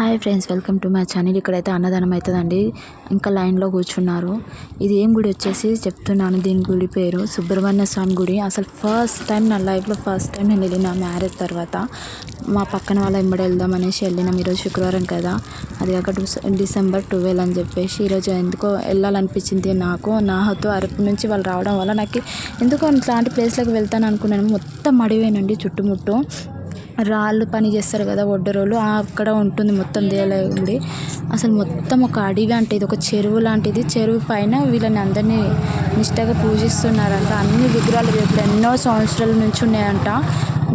Hi friends welcome to my channel. ఇక్కడైతే అన్నదానం అవుతుందండి ఇంకా లైన్లో కూర్చున్నారు. ఇది ఏం గుడి వచ్చేసి చెప్తున్నాను. దీని గుడి పేరు సుబ్రహ్మణ్య స్వామి గుడి. అసలు ఫస్ట్ టైం నా లైఫ్లో ఫస్ట్ టైం నేను వెళ్ళిన మ్యారేజ్ తర్వాత మా పక్కన వాళ్ళ వెంబడి వెళ్దాం అనేసి వెళ్ళినాం ఈరోజు శుక్రవారం కదా. అది కాక డిసెంబర్ ట్వెల్వ్ అని చెప్పేసి ఈరోజు ఎందుకో వెళ్ళాలనిపించింది నాకు. నాతో అరకు నుంచి వాళ్ళు రావడం వల్ల నాకు ఎందుకో ఇట్లాంటి ప్లేస్లోకి వెళ్తాను అనుకున్నాను. మొత్తం అడివేనండి చుట్టుముట్టు. రాళ్ళు పని చేస్తారు కదా ఒడ్డరోళ్ళు అక్కడ ఉంటుంది మొత్తం దేవాలయ గుడి అసలు మొత్తం ఒక అడవి అంటే ఇది ఒక చెరువు లాంటిది. చెరువు పైన వీళ్ళని అందరినీ నిష్టగా పూజిస్తున్నారంట. అన్ని విగ్రహాలు ఇప్పుడు ఎన్నో సంవత్సరాల నుంచి ఉన్నాయంట.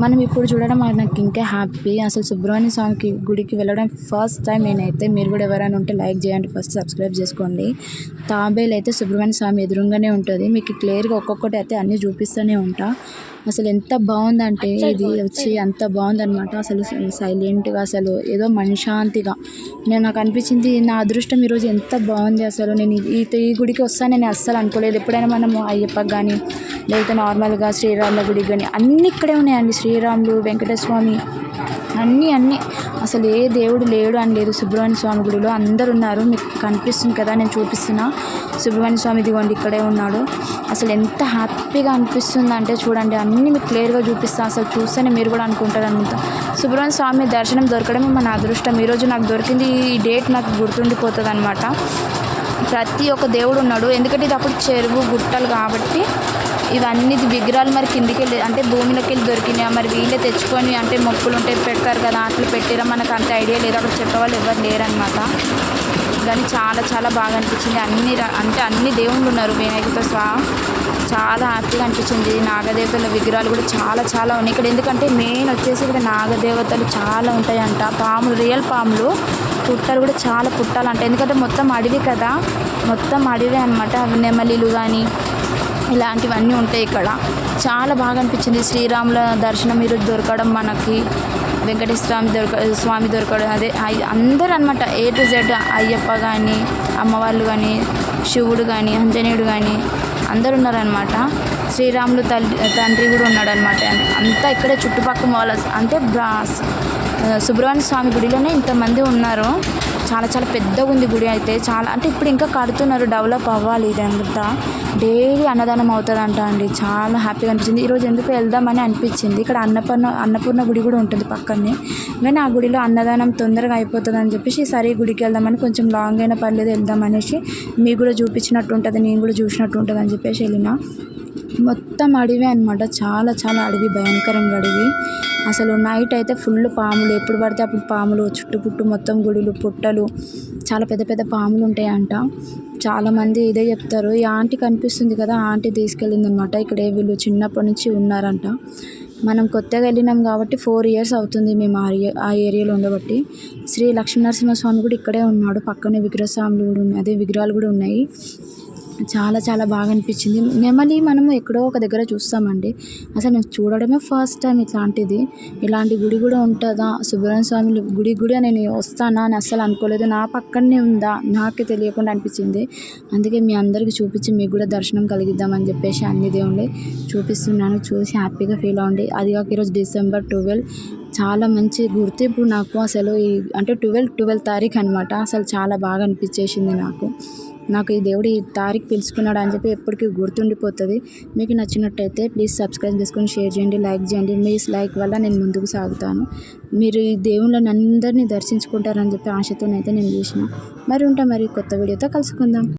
మనం ఇప్పుడు చూడడం నాకు ఇంకా హ్యాపీ అసలు సుబ్రహ్మణ్య స్వామికి గుడికి వెళ్ళడం ఫస్ట్ టైం నేనైతే. మీరు కూడా ఎవరైనా ఉంటే లైక్ చేయండి ఫస్ట్ సబ్స్క్రైబ్ చేసుకోండి. తాబేలు అయితే సుబ్రహ్మణ్య స్వామి ఎదురుగానే ఉంటుంది. మీకు క్లియర్గా ఒక్కొక్కటి అయితే అన్నీ చూపిస్తూనే ఉంటా. అసలు ఎంత బాగుందంటే ఇది వచ్చి అంత బాగుందనమాట అసలు సైలెంట్గా అసలు ఏదో మనశ్శాంతిగా. నేను నాకు అనిపించింది నా అదృష్టం ఈరోజు ఎంత బాగుంది అసలు. నేను ఈ ఈ గుడికి వస్తాను నేను అస్సలు అనుకోలేదు. ఎప్పుడైనా మనము అయ్యప్పకి కానీ లేకపోతే నార్మల్గా శ్రీరాముల గుడికి కానీ అన్నీ ఇక్కడే ఉన్నాయండి. శ్రీరాములు వెంకటేశ్వర స్వామి అన్నీ అన్నీ. అసలు ఏ దేవుడు లేడు అని లేదు. సుబ్రహ్మణ్య స్వామి గుడిలో అందరు ఉన్నారు మీకు కనిపిస్తుంది కదా నేను చూపిస్తున్నా. సుబ్రహ్మణ్య స్వామి ఇదిగోండి ఇక్కడే ఉన్నాడు. అసలు ఎంత హ్యాపీగా అనిపిస్తుంది అంటే చూడండి అన్నీ మీకు క్లియర్గా చూపిస్తాను అసలు చూస్తేనే మీరు కూడా అనుకుంటారు అంత. సుబ్రహ్మణ్య స్వామి దర్శనం దొరకడమే మన అదృష్టం. ఈరోజు నాకు దొరికింది ఈ డేట్ నాకు గుర్తుండిపోతుంది అనమాట ప్రతి ఒక్క దేవుడు ఉన్నాడు. ఎందుకంటే ఇది అప్పుడు చెరువు గుట్టలు కాబట్టి ఇవన్నీ విగ్రహాలు మరి కిందికి వెళ్ళి అంటే భూమిలోకి వెళ్ళి దొరికినాయి? మరి వీళ్ళే తెచ్చుకొని అంటే మొక్కులు ఉంటే పెడతారు కదా అట్లా పెట్టారా? మనకు అంత ఐడియా లేదు. అక్కడ చెప్పేవాళ్ళు ఎవరు లేరనమాట కానీ చాలా చాలా బాగా అనిపించింది. అన్ని అంటే అన్ని దేవుళ్ళు ఉన్నారు వినాయకుడితో స్వామి చాలా హ్యాపీగా అనిపించింది. నాగదేవతల విగ్రహాలు కూడా చాలా చాలా ఉన్నాయి. ఇక్కడ ఎందుకంటే మెయిన్ వచ్చేసి ఇక్కడ నాగదేవతలు చాలా ఉంటాయంట. పాములు రియల్ పాములు పుట్టలు కూడా చాలా పుట్టాలంట. ఎందుకంటే మొత్తం అడవి కదా. మొత్తం అడవి అనమాట అవి నెమలిలు కానీ ఇలాంటివన్నీ ఉంటాయి ఇక్కడ. చాలా బాగా అనిపించింది. శ్రీరాముల దర్శనం మీరు దొరకడం మనకి వెంకటేశ్వర స్వామి దొరక స్వామి దొరకడం అదే అందరూ అనమాట ఏ టు జెడ్ అయ్యప్ప కానీ అమ్మవాళ్ళు కానీ శివుడు కానీ ఆంజనేయుడు కానీ అందరు ఉన్నారనమాట శ్రీరాములు తల్లి తండ్రి కూడా ఉన్నాడనమాట అంతా ఇక్కడే చుట్టుపక్కల వాళ్ళ అంటే సుబ్రహ్మణ్య స్వామి గుడిలోనే ఇంతమంది ఉన్నారు. చాలా చాలా పెద్దగా ఉంది గుడి అయితే. చాలా అంటే ఇప్పుడు ఇంకా కడుతున్నారు డెవలప్ అవ్వాలి ఇదంతా. డైలీ అన్నదానం అవుతుందంట అండి. చాలా హ్యాపీగా అనిపించింది. ఈరోజు ఎందుకు వెళ్దామని అనిపించింది. ఇక్కడ అన్నపూర్ణ అన్నపూర్ణ గుడి కూడా ఉంటుంది పక్కనే. కానీ ఆ గుడిలో అన్నదానం తొందరగా అయిపోతుంది అని చెప్పేసి సరే గుడికి వెళ్దామని కొంచెం లాంగ్ అయినా పర్లేదు వెళ్దామనేసి మీకు కూడా చూపించినట్టు ఉంటుంది నేను కూడా చూసినట్టు ఉంటుంది అని చెప్పేసి వెళ్ళిన. మొత్తం అడవి అనమాట చాలా చాలా అడవి భయంకరంగా అడవి. అసలు నైట్ అయితే ఫుల్ పాములు ఎప్పుడు పడితే అప్పుడు పాములు చుట్టుపుట్టు మొత్తం గుడులు పుట్టలు చాలా పెద్ద పెద్ద పాములు ఉంటాయంట. చాలామంది ఇదే చెప్తారు ఈ ఆంటీ కనిపిస్తుంది కదా ఆంటీ తీసుకెళ్ళింది అనమాట ఇక్కడ వీళ్ళు చిన్నప్పటి నుంచి ఉన్నారంట. మనం కొత్తగా వెళ్ళినాం కాబట్టి ఫోర్ ఇయర్స్ అవుతుంది మేము ఆ ఆ ఏరియాలో ఉండబట్టి. శ్రీ లక్ష్మీనరసింహస్వామి కూడా ఇక్కడే ఉన్నాడు పక్కనే విగ్రహస్వాములు కూడా ఉన్నాయి అదే విగ్రహాలు కూడా ఉన్నాయి. చాలా చాలా బాగా అనిపించింది. నెమలి మనము ఎక్కడో ఒక దగ్గర చూస్తామండి. అసలు నేను చూడడమే ఫస్ట్ టైం ఇట్లాంటిది. ఇలాంటి గుడి కూడా ఉంటుందా? సుబ్రహ్మణ్య స్వామి గుడి కూడా నేను వస్తానా అని అస్సలు అనుకోలేదు. నా పక్కనే ఉందా? నాకే తెలియకుండా అనిపించింది. అందుకే మీ అందరికీ చూపించి మీకు కూడా దర్శనం కలిగిద్దామని చెప్పేసి అన్ని దేవుండి చూపిస్తున్నాను. చూసి హ్యాపీగా ఫీల్ అవ్వండి. అది కాక ఈరోజు డిసెంబర్ ట్వెల్వ్. చాలా మంచి గుర్తింపు నాకు అసలు ఈ అంటే ట్వెల్వ్ ట్వెల్వ్ తారీఖు అనమాట అసలు చాలా బాగా అనిపించేసింది నాకు. నాకు ఈ దేవుడు ఈ తారీఖు పిలుచుకున్నాడు అని చెప్పి ఎప్పటికీ గుర్తుండిపోతుంది. మీకు నచ్చినట్టయితే ప్లీజ్ సబ్స్క్రైబ్ చేసుకొని షేర్ చేయండి లైక్ చేయండి. మీ లైక్ వల్ల నేను ముందుకు సాగుతాను. మీరు ఈ దేవుళ్ళని అందరినీ దర్శించుకుంటారని చెప్పి ఆశతోనైతే నేను చేసిన. మరి ఉంటా మరి కొత్త వీడియోతో కలుసుకుందాం.